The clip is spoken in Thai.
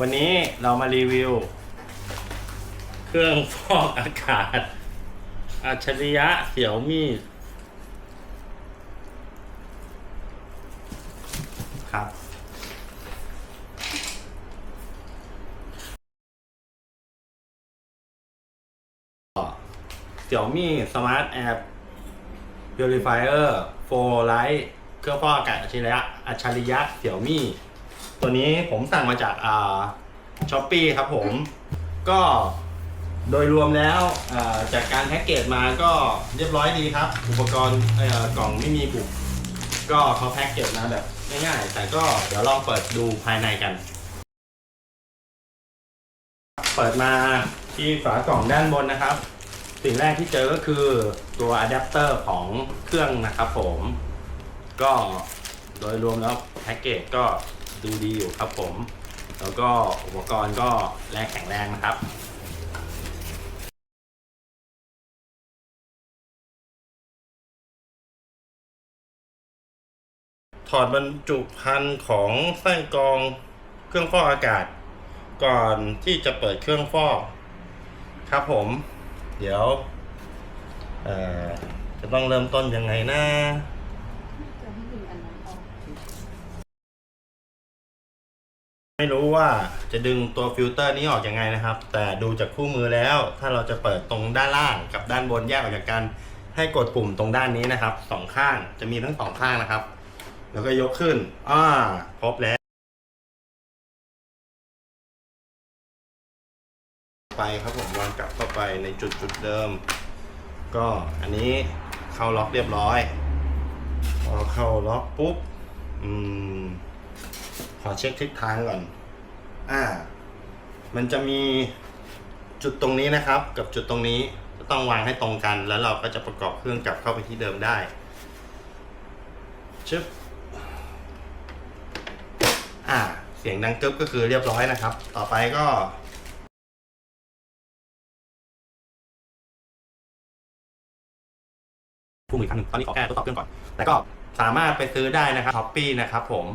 วันนี้เรามารีวิว เครื่องฟอกอากาศ อัจฉริยะเสี่ยวมี่ครับ เสี่ยวมี่สมาร์ทแอร์ Purifier 4 Lite เครื่องฟอกอากาศอัจฉริยะอัจฉริยะเสี่ยวมี่ ตัวนี้ผมสั่งมาจากอ่าช้อปปีครับผม ก็โดยรวมแล้วอ่าจากการแพ็กเกจมาก็เรียบร้อยดีครับ อุปกรณ์เอ่อกล่องไม่มีบุกก็เขาแพ็กเกจมาแบบง่ายๆ แต่ก็เดี๋ยวลองเปิดดูภายในกัน เปิดมาที่ฝากล่องด้านบนนะครับ สิ่งแรกที่เจอก็คือตัวอะแดปเตอร์ของเครื่องนะครับผม ก็โดยรวมแล้วแพ็กเกจก็ ดูดีอยู่ครับผม แล้วก็อุปกรณ์ก็แรงแข็งแรงนะครับถอดบรรจุภัณฑ์ของไส้กรองเครื่องฟอกอากาศ ก่อนที่จะเปิดเครื่องฟอก ครับผม เดี๋ยวจะต้องเริ่มต้นยังไงนะให้ดึงอันนั้นออก ไม่รู้ว่าจะดึงตัวฟิลเตอร์นี้ออกยังไงนะครับ แต่ดูจากคู่มือแล้ว ถ้าเราจะเปิดตรงด้านล่างกับด้านบนแยกออกจากกัน ให้กดปุ่มตรงด้านนี้นะครับสองข้างจะมีทั้งสองข้างนะครับ แล้วก็ยกขึ้นอ่าครบแล้ว ไปครับผมวางกลับเข้าไปในจุดจุดเดิม ก็อันนี้เข้าล็อกเรียบร้อยพอเข้าล็อกปุ๊บ อืม อเช็คทิศทางก่อน อ่า มันจะมีจุดตรงนี้นะครับ กับจุดตรงนี้ก็ต้องวางให้ตรงกัน แล้วเราก็จะประกอบเครื่องกลับเข้าไปที่เดิมได้ชึบอ่า เสียงดังกึบก็คือเรียบร้อยนะครับ ต่อไปก็พูดอีกครั้งหนึ่งตอนนี้ขอแก้ทดสอบเครื่องก่อน แต่ก็สามารถไปซื้อได้นะครับช้อปปี้นะครับผม